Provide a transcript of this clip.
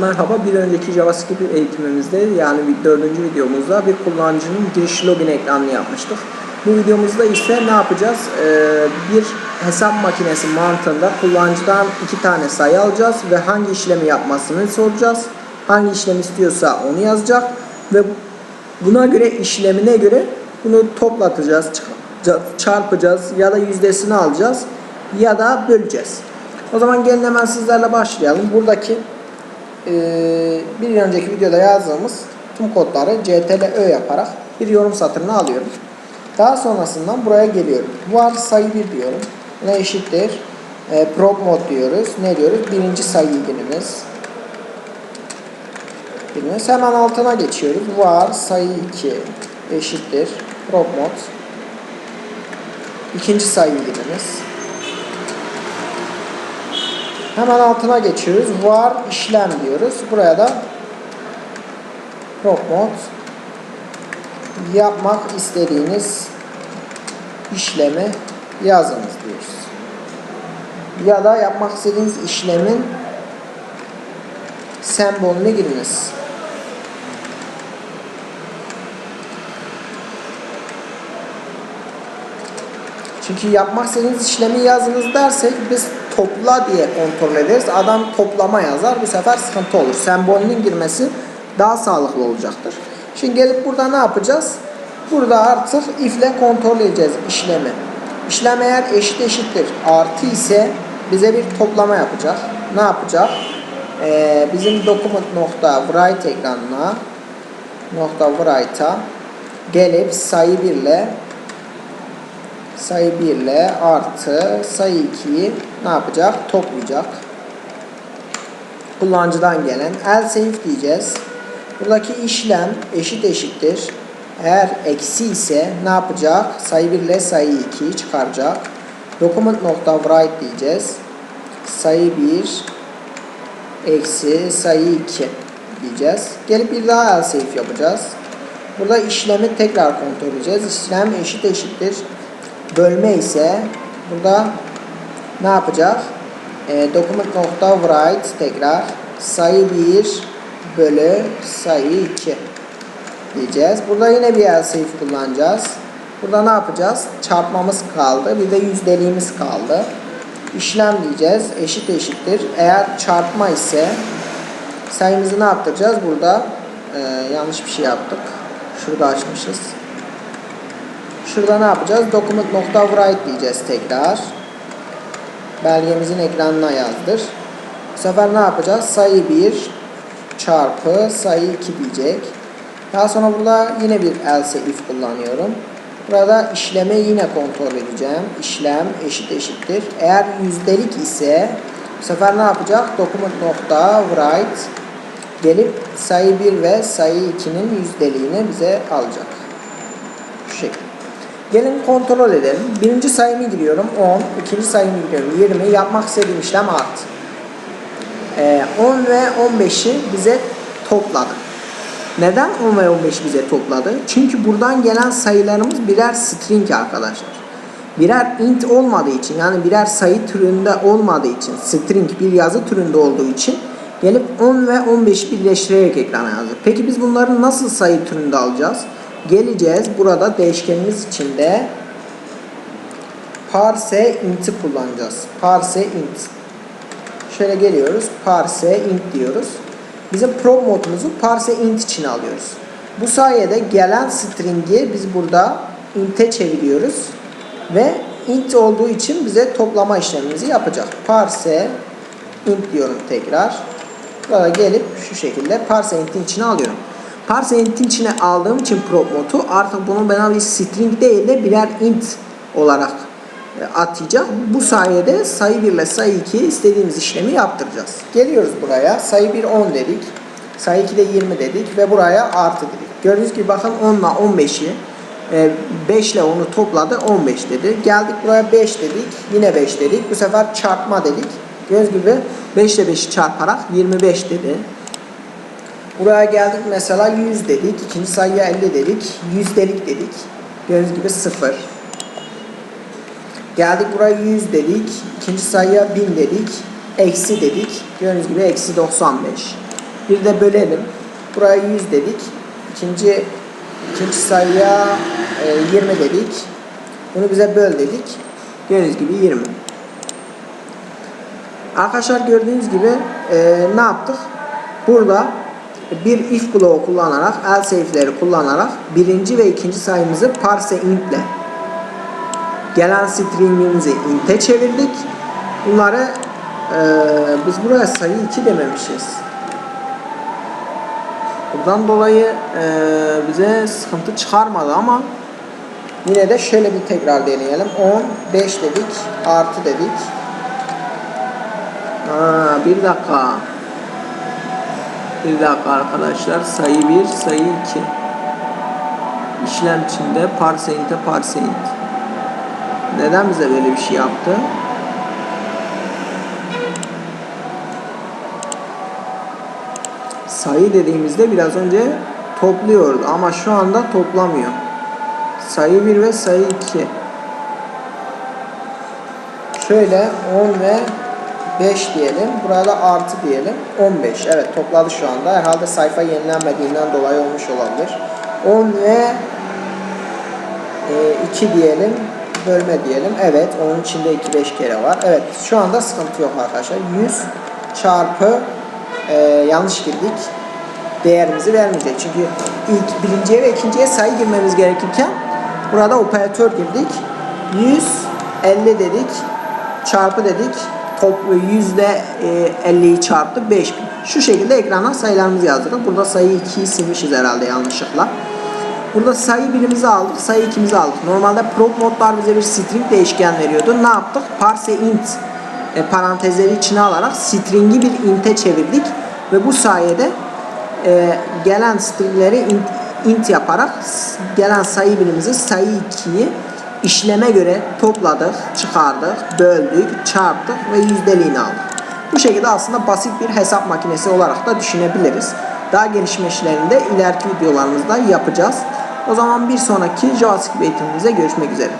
Merhaba, bir önceki JavaScript eğitimimizde yani dördüncü videomuzda bir kullanıcının giriş login ekranını yapmıştık. Bu videomuzda ise ne yapacağız? Ee, bir hesap makinesi mantığında kullanıcıdan iki tane sayı alacağız ve hangi işlemi yapmasını soracağız. Hangi işlem istiyorsa onu yazacak ve buna göre işlemine göre bunu toplatacağız, çarpacağız ya da yüzdesini alacağız ya da böleceğiz. O zaman gelin hemen sizlerle başlayalım. Buradaki bir önceki videoda yazdığımız tüm kodları CTRL-Ö yaparak bir yorum satırına alıyorum. Daha sonrasından buraya geliyorum. Var sayı 1 diyorum. Ne eşittir? E, prop mod diyoruz. Ne diyoruz? Birinci sayı günümüz. Birimiz. Hemen altına geçiyoruz. Var sayı 2 eşittir. Prop mod. İkinci sayı günümüz. Hemen altına geçiyoruz. Var işlem diyoruz. Buraya da prop mod yapmak istediğiniz işlemi yazınız diyoruz. Ya da yapmak istediğiniz işlemin sembolünü giriniz. Çünkü yapmak istediğiniz işlemi yazınız dersek biz topla diye kontrol ederiz. Adam toplama yazar. Bu sefer sıkıntı olur. Sembolünün girmesi daha sağlıklı olacaktır. Şimdi gelip burada ne yapacağız? Burada artık if ile kontrol edeceğiz işlemi. İşlem eğer eşit eşittir artı ise bize bir toplama yapacak. Ne yapacak? Ee, bizim document nokta write ekranına nokta write'a gelip sayı 1 ile sayı 1 ile artı sayı 2'yi ne yapacak? Toplayacak. Kullanıcıdan gelen else if diyeceğiz. Buradaki işlem eşit eşittir. Eğer eksi ise ne yapacak? Sayı 1 ile sayı 2'yi çıkaracak. Document nokta write diyeceğiz. Sayı 1 eksi sayı 2 diyeceğiz. Gelip bir daha else if yapacağız. Burada işlemi tekrar kontrol edeceğiz. İşlem eşit eşittir bölme ise burada ne yapacak? E, document nokta write tekrar sayı 1 bölü sayı 2 diyeceğiz. Burada yine bir else if kullanacağız. Burada ne yapacağız? Çarpmamız kaldı. Bir de yüzdeliğimiz kaldı. İşlem diyeceğiz. Eşit eşittir. Eğer çarpma ise sayımızı ne yaptıracağız? Burada e, yanlış bir şey yaptık. Şurada açmışız. Şurada ne yapacağız? Document nokta write diyeceğiz tekrar. Belgemizin ekranına yazdır. Bu sefer ne yapacağız? Sayı 1 çarpı sayı 2 diyecek. Daha sonra burada yine bir else if kullanıyorum. Burada işleme yine kontrol edeceğim. İşlem eşit eşittir. Eğer yüzdelik ise bu sefer ne yapacak? Document nokta write gelip sayı 1 ve sayı 2'nin yüzdeliğini bize alacak. Şu şekilde. Gelin kontrol edelim. Birinci sayımı giriyorum 10. ikinci sayımı giriyorum 20. Yapmak istediğim işlem artı. Ee, 10 ve 15'i bize topladı. Neden 10 ve 15 bize topladı? Çünkü buradan gelen sayılarımız birer string arkadaşlar. Birer int olmadığı için yani birer sayı türünde olmadığı için string bir yazı türünde olduğu için gelip 10 ve 15'i birleştirerek ekrana yazdı. Peki biz bunları nasıl sayı türünde alacağız? Geleceğiz. Burada değişkenimiz içinde parse int'i kullanacağız. Parse int. Şöyle geliyoruz. Parse int diyoruz. Bizim prop modumuzu parse int için alıyoruz. Bu sayede gelen string'i biz burada int'e çeviriyoruz. Ve int olduğu için bize toplama işlemimizi yapacak. Parse int diyorum tekrar. Burada gelip şu şekilde parse int'in içine alıyorum. Parse int'in içine aldığım için prop modu artık bunu bana bir string değil de birer int olarak e, atacak. Bu sayede sayı 1 ile sayı 2 istediğimiz işlemi yaptıracağız. Geliyoruz buraya. Sayı 1 10 dedik. Sayı 2 de 20 dedik ve buraya artı dedik. Gördüğünüz gibi bakın 10 ile 15'i 5 ile onu topladı 15 dedi. Geldik buraya 5 dedik. Yine 5 dedik. Bu sefer çarpma dedik. Gördüğünüz gibi 5 ile 5'i çarparak 25 dedi. Buraya geldik mesela 100 dedik. ikinci sayıya 50 dedik. Yüzdelik dedik. Gördüğünüz gibi 0. Geldik buraya 100 dedik. ikinci sayıya 1000 dedik. Eksi dedik. Gördüğünüz gibi eksi 95. Bir de bölelim. Buraya 100 dedik. İkinci ikinci sayıya e, 20 dedik. Bunu bize böl dedik. Gördüğünüz gibi 20. Arkadaşlar gördüğünüz gibi e, ne yaptık? Burada bir if bloğu kullanarak, else if'leri kullanarak birinci ve ikinci sayımızı parse int ile gelen stringimizi int'e çevirdik. Bunları e, biz buraya sayı 2 dememişiz. Buradan dolayı e, bize sıkıntı çıkarmadı ama yine de şöyle bir tekrar deneyelim. 10, 5 dedik, artı dedik. Ha, bir dakika. Bir dakika arkadaşlar. Sayı 1, sayı 2. İşlem içinde parse int'e parse int. Neden bize böyle bir şey yaptı? Sayı dediğimizde biraz önce topluyordu ama şu anda toplamıyor. Sayı 1 ve sayı 2. Şöyle 10 ve 5 diyelim. Burada artı diyelim. 15. Evet topladı şu anda. Herhalde sayfa yenilenmediğinden dolayı olmuş olabilir. 10 ve 2 diyelim. Bölme diyelim. Evet onun içinde 2 5 kere var. Evet şu anda sıkıntı yok arkadaşlar. 100 çarpı e, yanlış girdik. Değerimizi vermeyecek. Çünkü ilk birinciye ve ikinciye sayı girmemiz gerekirken burada operatör girdik. 150 dedik. Çarpı dedik. Yüzde e, 50'yi çarptı 5000. Şu şekilde ekrana sayılarımızı yazdık. Burada sayı 2'yi silmişiz herhalde yanlışlıkla. Burada sayı birimizi aldık, sayı ikimizi aldık. Normalde prop modlar bize bir string değişken veriyordu. Ne yaptık? Parse int e, parantezleri içine alarak string'i bir int'e çevirdik. Ve bu sayede e, gelen stringleri int, int yaparak gelen sayı birimizi sayı 2'yi işleme göre topladık, çıkardık, böldük, çarptık ve yüzdeliğini aldık. Bu şekilde aslında basit bir hesap makinesi olarak da düşünebiliriz. Daha gelişme işlerini de ileriki videolarımızda yapacağız. O zaman bir sonraki JavaScript eğitimimizde görüşmek üzere.